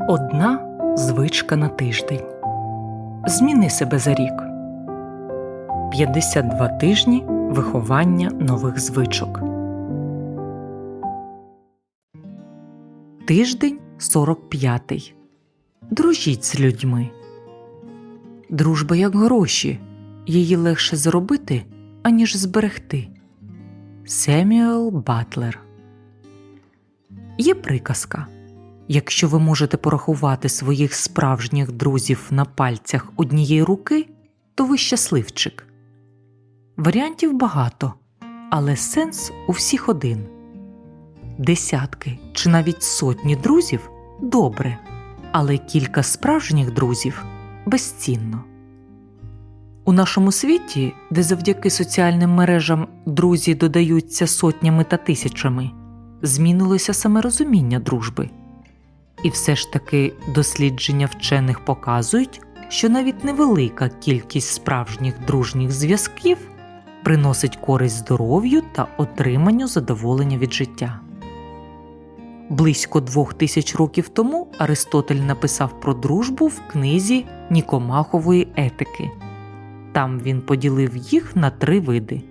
Одна звичка на тиждень. Зміни себе за рік. 52 тижні виховання нових звичок. Тиждень 45. Дружіть з людьми. Дружба як гроші. Її легше заробити, аніж зберегти. Семюел Батлер. Є приказка. Якщо ви можете порахувати своїх справжніх друзів на пальцях однієї руки, то ви щасливчик. Варіантів багато, але сенс у всіх один. Десятки чи навіть сотні друзів добре, але кілька справжніх друзів безцінно. У нашому світі, де завдяки соціальним мережам друзі додаються сотнями та тисячами, змінилося саме розуміння дружби. І все ж таки дослідження вчених показують, що навіть невелика кількість справжніх дружніх зв'язків приносить користь здоров'ю та отриманню задоволення від життя. Близько двох тисяч років тому Аристотель написав про дружбу в книзі Нікомахової етики. Там він поділив їх на три види: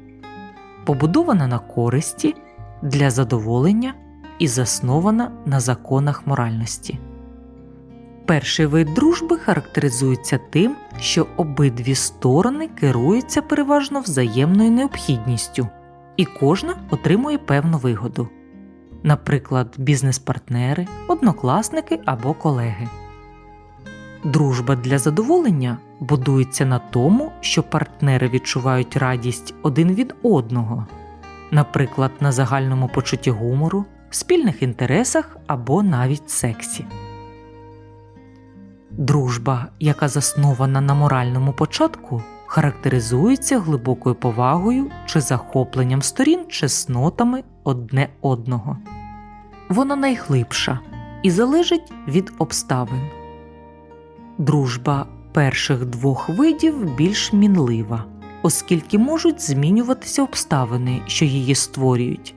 побудована на користі, для задоволення і заснована на законах моральності. Перший вид дружби характеризується тим, що обидві сторони керуються переважно взаємною необхідністю, і кожна отримує певну вигоду, наприклад, бізнес-партнери, однокласники або колеги. Дружба для задоволення будується на тому, що партнери відчувають радість один від одного, наприклад, на загальному почутті гумору, спільних інтересах або навіть сексі. Дружба, яка заснована на моральному початку, характеризується глибокою повагою чи захопленням сторін чеснотами одне одного. Вона найглибша і залежить від обставин. Дружба перших двох видів більш мінлива, оскільки можуть змінюватися обставини, що її створюють.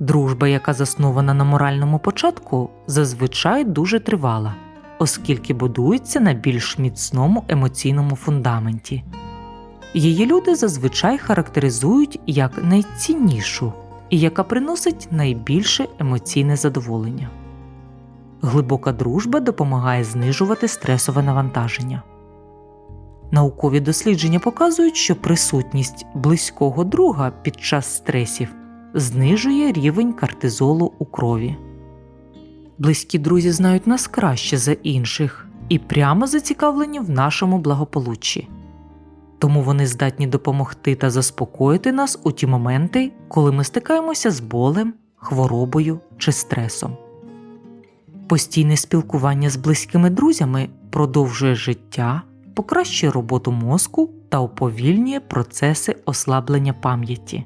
Дружба, яка заснована на моральному початку, зазвичай дуже тривала, оскільки будується на більш міцному емоційному фундаменті. Її люди зазвичай характеризують як найціннішу і яка приносить найбільше емоційне задоволення. Глибока дружба допомагає знижувати стресове навантаження. Наукові дослідження показують, що присутність близького друга під час стресів знижує рівень кортизолу у крові. Близькі друзі знають нас краще за інших і прямо зацікавлені в нашому благополуччі. Тому вони здатні допомогти та заспокоїти нас у ті моменти, коли ми стикаємося з болем, хворобою чи стресом. Постійне спілкування з близькими друзями продовжує життя, покращує роботу мозку та уповільнює процеси ослаблення пам'яті.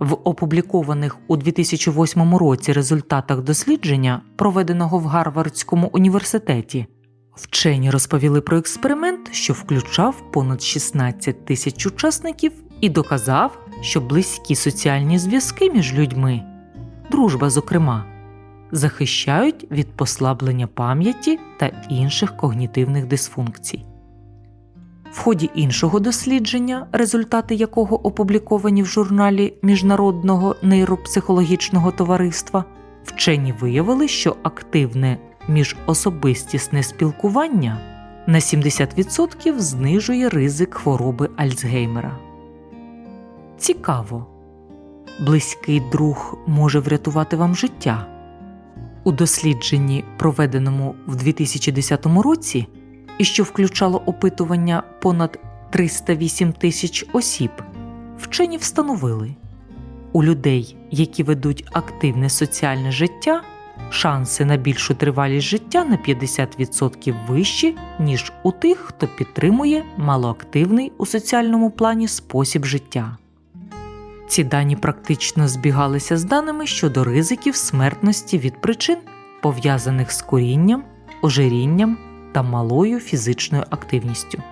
В опублікованих у 2008 році результатах дослідження, проведеного в Гарвардському університеті, вчені розповіли про експеримент, що включав понад 16 тисяч учасників, і доказав, що близькі соціальні зв'язки між людьми, дружба, зокрема, захищають від послаблення пам'яті та інших когнітивних дисфункцій. В ході іншого дослідження, результати якого опубліковані в журналі Міжнародного нейропсихологічного товариства, вчені виявили, що активне міжособистісне спілкування на 70% знижує ризик хвороби Альцгеймера. Цікаво, близький друг може врятувати вам життя. У дослідженні, проведеному в 2010 році, і що включало опитування понад 308 тисяч осіб, вчені встановили у людей, які ведуть активне соціальне життя, шанси на більшу тривалість життя на 50% вищі, ніж у тих, хто підтримує малоактивний у соціальному плані спосіб життя. Ці дані практично збігалися з даними щодо ризиків смертності від причин, пов'язаних з курінням, ожирінням та малою фізичною активністю.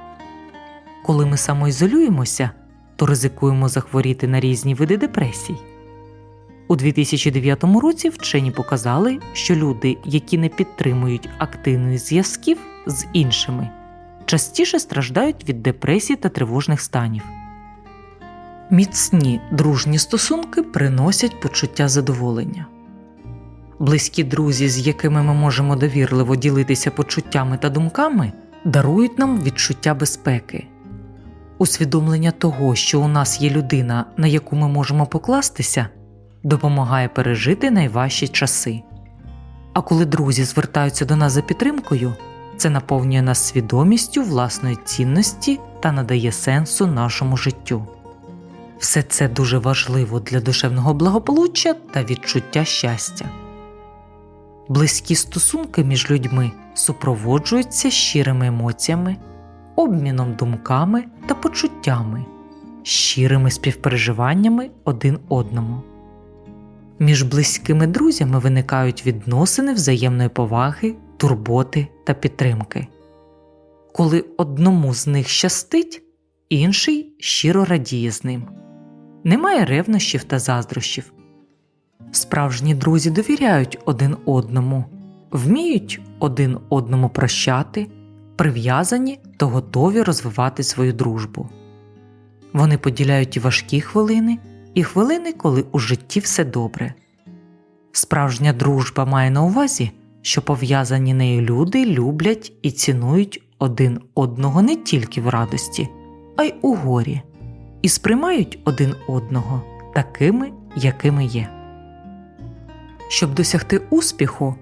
Коли ми самоізолюємося, то ризикуємо захворіти на різні види депресій. У 2009 році вчені показали, що люди, які не підтримують активних зв'язків з іншими, частіше страждають від депресії та тривожних станів. Міцні дружні стосунки приносять почуття задоволення. Близькі друзі, з якими ми можемо довірливо ділитися почуттями та думками, дарують нам відчуття безпеки. Усвідомлення того, що у нас є людина, на яку ми можемо покластися, допомагає пережити найважчі часи. А коли друзі звертаються до нас за підтримкою, це наповнює нас свідомістю власної цінності та надає сенсу нашому життю. Все це дуже важливо для душевного благополуччя та відчуття щастя. Близькі стосунки між людьми супроводжуються щирими емоціями, обміном думками та почуттями, щирими співпереживаннями один одному. Між близькими друзями виникають відносини взаємної поваги, турботи та підтримки. Коли одному з них щастить, інший щиро радіє з ним. Немає ревнощів та заздрощів. Справжні друзі довіряють один одному, вміють один одному прощати, прив'язані та готові розвивати свою дружбу. Вони поділяють і важкі хвилини, і хвилини, коли у житті все добре. Справжня дружба має на увазі, що пов'язані нею люди люблять і цінують один одного не тільки в радості, а й у горі, і сприймають один одного такими, якими є. Щоб досягти успіху,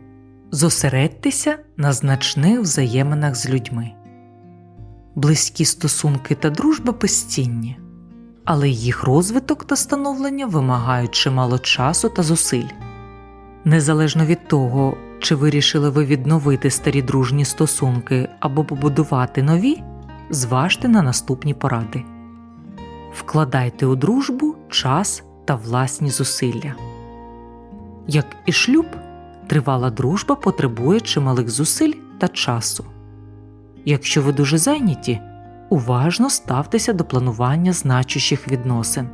зосередьтеся на значних взаєминах з людьми. Близькі стосунки та дружба безцінні, але їх розвиток та становлення вимагають чимало часу та зусиль. Незалежно від того, чи вирішили ви відновити старі дружні стосунки або побудувати нові, зважте на наступні поради. Вкладайте у дружбу час та власні зусилля. Як і шлюб, тривала дружба потребує чималих зусиль та часу. Якщо ви дуже зайняті, уважно ставтеся до планування значущих відносин.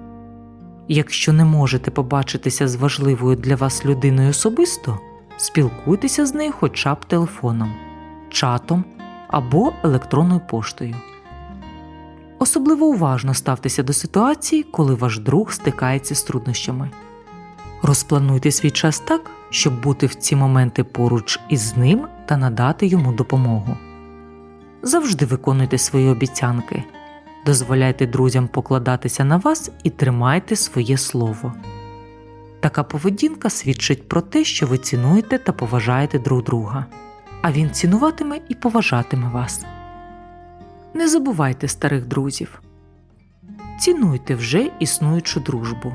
Якщо не можете побачитися з важливою для вас людиною особисто, спілкуйтеся з нею хоча б телефоном, чатом або електронною поштою. Особливо уважно ставтеся до ситуації, коли ваш друг стикається з труднощами. Розплануйте свій час так, щоб бути в ці моменти поруч із ним та надати йому допомогу. Завжди виконуйте свої обіцянки, дозволяйте друзям покладатися на вас і тримайте своє слово. Така поведінка свідчить про те, що ви цінуєте та поважаєте друг друга, а він цінуватиме і поважатиме вас. Не забувайте старих друзів, цінуйте вже існуючу дружбу.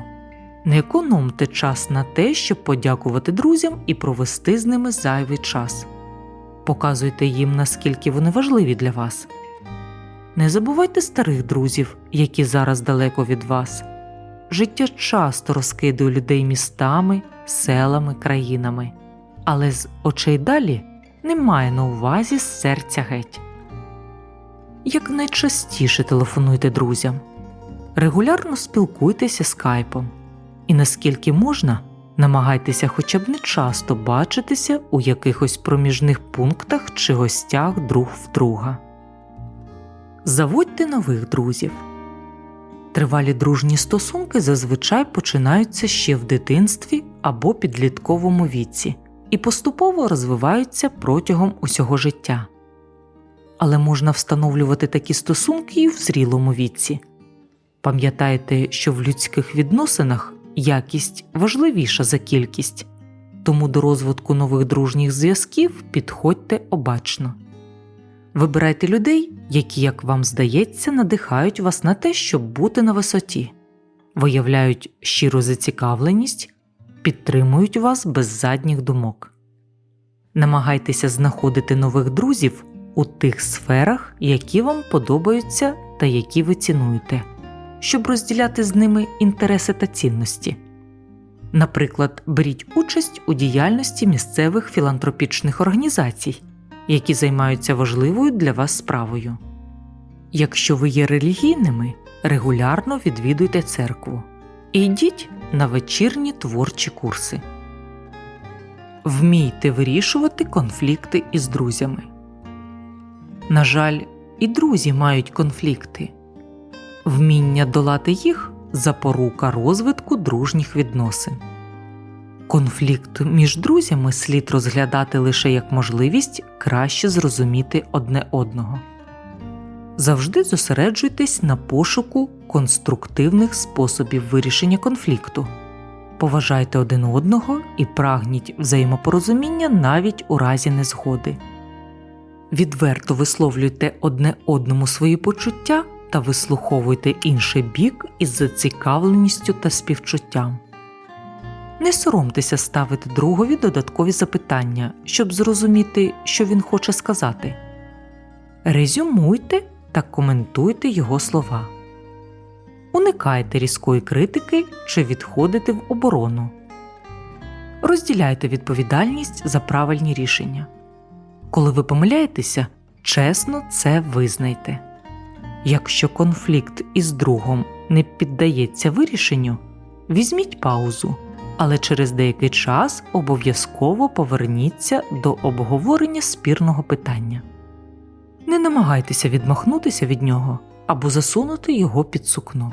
Не економте час на те, щоб подякувати друзям і провести з ними зайвий час. Показуйте їм, наскільки вони важливі для вас. Не забувайте старих друзів, які зараз далеко від вас. Життя часто розкидує людей містами, селами, країнами, але з очей далі немає на увазі серця геть. Якнайчастіше телефонуйте друзям, регулярно спілкуйтеся скайпом і наскільки можна, намагайтеся хоча б не часто бачитися у якихось проміжних пунктах чи гостях друг в друга. Заводьте нових друзів. Тривалі дружні стосунки зазвичай починаються ще в дитинстві або підлітковому віці і поступово розвиваються протягом усього життя. Але можна встановлювати такі стосунки і в зрілому віці. Пам'ятайте, що в людських відносинах якість важливіша за кількість, тому до розвитку нових дружніх зв'язків підходьте обачно. Вибирайте людей, які, як вам здається, надихають вас на те, щоб бути на висоті, виявляють щиру зацікавленість, підтримують вас без задніх думок. Намагайтеся знаходити нових друзів у тих сферах, які вам подобаються та які ви цінуєте щоб розділяти з ними інтереси та цінності. Наприклад, беріть участь у діяльності місцевих філантропічних організацій, які займаються важливою для вас справою. Якщо ви є релігійними, регулярно відвідуйте церкву і йдіть на вечірні творчі курси. Вмійте вирішувати конфлікти із друзями. На жаль, і друзі мають конфлікти. Вміння долати їх запорука розвитку дружніх відносин. Конфлікт між друзями слід розглядати лише як можливість краще зрозуміти одне одного. Завжди зосереджуйтесь на пошуку конструктивних способів вирішення конфлікту. Поважайте один одного і прагніть взаємопорозуміння навіть у разі незгоди. Відверто висловлюйте одне одному свої почуття та вислуховуйте інший бік із зацікавленістю та співчуттям. Не соромтеся ставити другові додаткові запитання, щоб зрозуміти, що він хоче сказати. Резюмуйте та коментуйте його слова. Уникайте різкої критики чи відходите в оборону. Розділяйте відповідальність за правильні рішення. Коли ви помиляєтеся, чесно це визнайте. Якщо конфлікт із другом не піддається вирішенню, візьміть паузу, але через деякий час обов'язково поверніться до обговорення спірного питання. Не намагайтеся відмахнутися від нього або засунути його під сукно.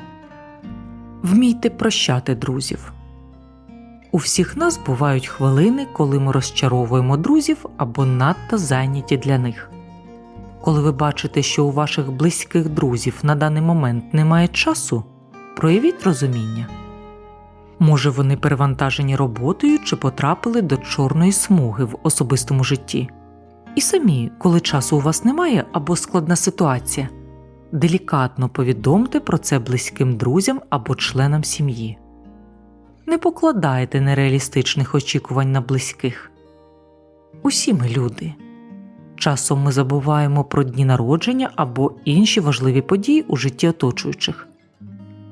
Вмійте прощати друзів. У всіх нас бувають хвилини, коли ми розчаровуємо друзів або надто зайняті для них. Коли ви бачите, що у ваших близьких друзів на даний момент немає часу, проявіть розуміння. Може, вони перевантажені роботою чи потрапили до чорної смуги в особистому житті. І самі, коли часу у вас немає або складна ситуація, делікатно повідомте про це близьким друзям або членам сім'ї. Не покладайте нереалістичних очікувань на близьких. Усі ми люди. Часом ми забуваємо про дні народження або інші важливі події у житті оточуючих.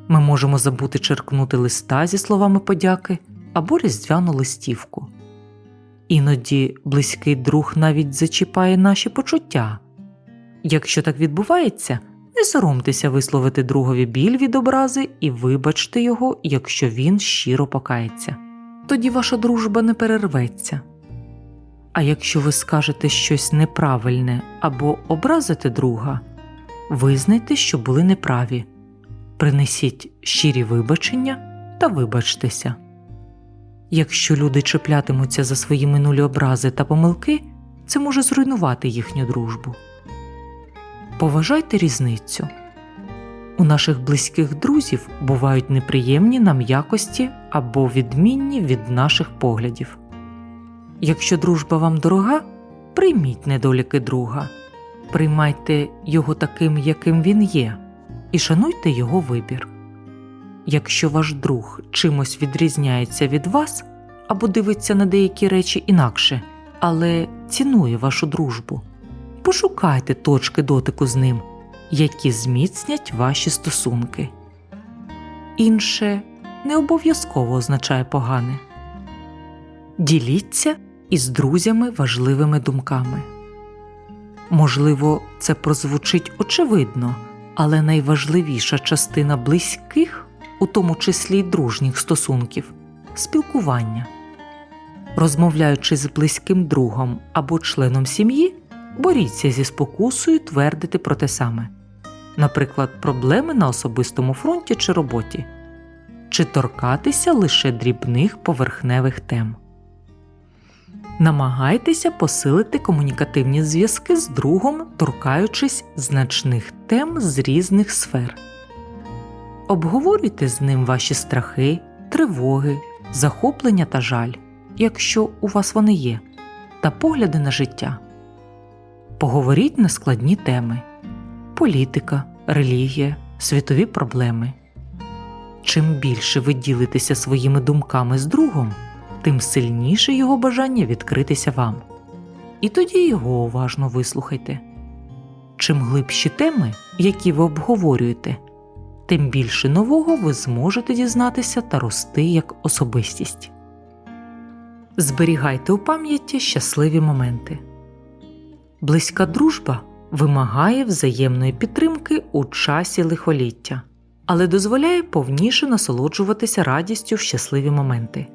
Ми можемо забути черкнути листа зі словами подяки або різдвяну листівку. Іноді близький друг навіть зачіпає наші почуття. Якщо так відбувається, не соромтеся висловити другові біль від образи і вибачте його, якщо він щиро покається. Тоді ваша дружба не перерветься. А якщо ви скажете щось неправильне або образите друга, визнайте, що були неправі, принесіть щирі вибачення та вибачтеся. Якщо люди чіплятимуться за свої минулі образи та помилки, це може зруйнувати їхню дружбу. Поважайте різницю. У наших близьких друзів бувають неприємні нам якості або відмінні від наших поглядів. Якщо дружба вам дорога, прийміть недоліки друга, приймайте його таким, яким він є, і шануйте його вибір. Якщо ваш друг чимось відрізняється від вас або дивиться на деякі речі інакше, але цінує вашу дружбу, пошукайте точки дотику з ним, які зміцнять ваші стосунки. Інше не обов'язково означає погане. Діліться із друзями важливими думками. Можливо, це прозвучить очевидно, але найважливіша частина близьких, у тому числі й дружніх стосунків спілкування. Розмовляючи з близьким другом або членом сім'ї, боріться зі спокусою твердити про те саме, наприклад, проблеми на особистому фронті чи роботі, чи торкатися лише дрібних поверхневих тем. Намагайтеся посилити комунікативні зв'язки з другом, торкаючись значних тем з різних сфер. Обговорюйте з ним ваші страхи, тривоги, захоплення та жаль, якщо у вас вони є, та погляди на життя. Поговоріть на складні теми політика, релігія, світові проблеми. Чим більше ви ділитеся своїми думками з другом, тим сильніше його бажання відкритися вам. І тоді його уважно вислухайте. Чим глибші теми, які ви обговорюєте, тим більше нового ви зможете дізнатися та рости як особистість. Зберігайте у пам'яті щасливі моменти. Близька дружба вимагає взаємної підтримки у часі лихоліття. але дозволяє повніше насолоджуватися радістю в щасливі моменти.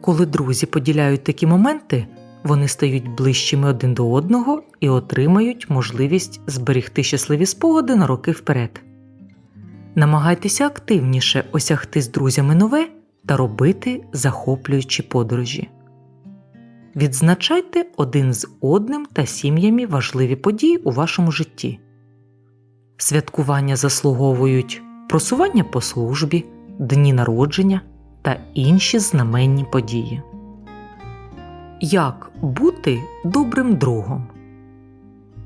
Коли друзі поділяють такі моменти, вони стають ближчими один до одного і отримають можливість зберегти щасливі спогади на роки вперед. Намагайтеся активніше осягти з друзями нове та робити захоплюючі подорожі. Відзначайте один з одним та сім'ями важливі події у вашому житті. Святкування заслуговують просування по службі, дні народження та інші знаменні події. Як бути добрим другом?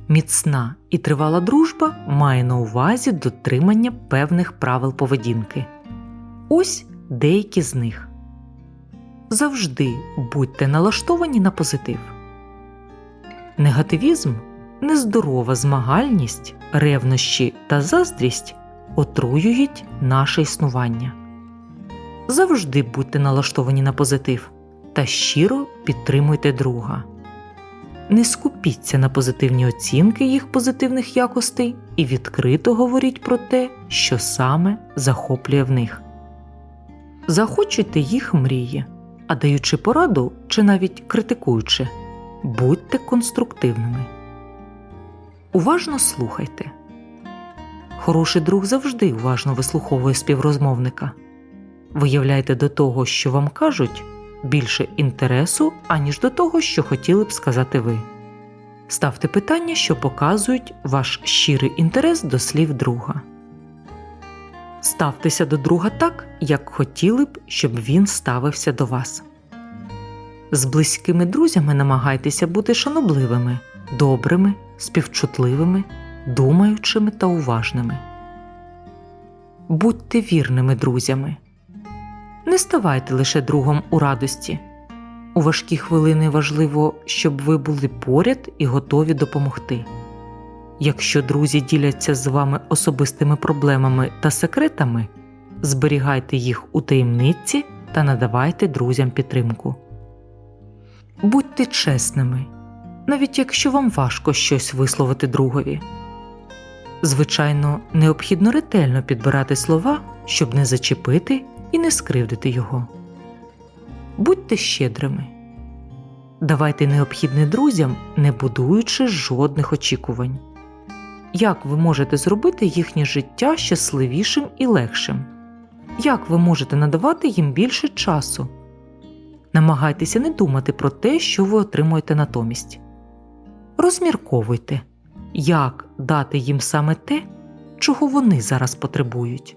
Міцна і тривала дружба має на увазі дотримання певних правил поведінки. Ось деякі з них. Завжди будьте налаштовані на позитив. Негативізм, нездорова змагальність, ревнощі та заздрість отруюють наше існування. Завжди будьте налаштовані на позитив та щиро підтримуйте друга. Не скупіться на позитивні оцінки їх позитивних якостей і відкрито говоріть про те, що саме захоплює в них. Захочуйте їх мрії, а даючи пораду чи навіть критикуючи, будьте конструктивними. Уважно слухайте. Хороший друг завжди уважно вислуховує співрозмовника. Виявляйте до того, що вам кажуть, більше інтересу, аніж до того, що хотіли б сказати ви. Ставте питання, що показують ваш щирий інтерес до слів друга. Ставтеся до друга так, як хотіли б, щоб він ставився до вас. З близькими друзями намагайтеся бути шанобливими, добрими, співчутливими, думаючими та уважними. Будьте вірними друзями. Не ставайте лише другом у радості. У важкі хвилини важливо, щоб ви були поряд і готові допомогти. Якщо друзі діляться з вами особистими проблемами та секретами, зберігайте їх у таємниці та надавайте друзям підтримку. Будьте чесними, навіть якщо вам важко щось висловити другові. Звичайно, необхідно ретельно підбирати слова, щоб не зачепити і не скривдити його. Будьте щедрими. Давайте необхідне друзям, не будуючи жодних очікувань. Як ви можете зробити їхнє життя щасливішим і легшим? Як ви можете надавати їм більше часу? Намагайтеся не думати про те, що ви отримуєте натомість. Розмірковуйте, як дати їм саме те, чого вони зараз потребують.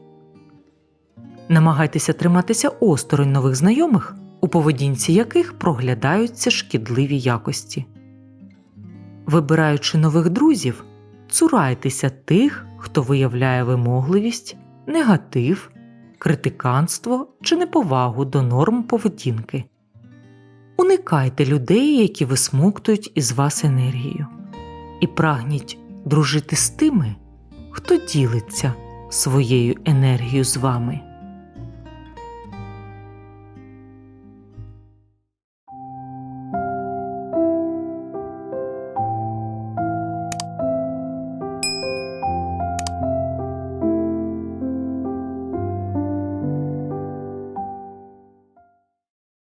Намагайтеся триматися осторонь нових знайомих, у поведінці яких проглядаються шкідливі якості. Вибираючи нових друзів, цурайтеся тих, хто виявляє вимогливість, негатив, критиканство чи неповагу до норм поведінки. Уникайте людей, які висмоктують із вас енергію, і прагніть дружити з тими, хто ділиться своєю енергією з вами.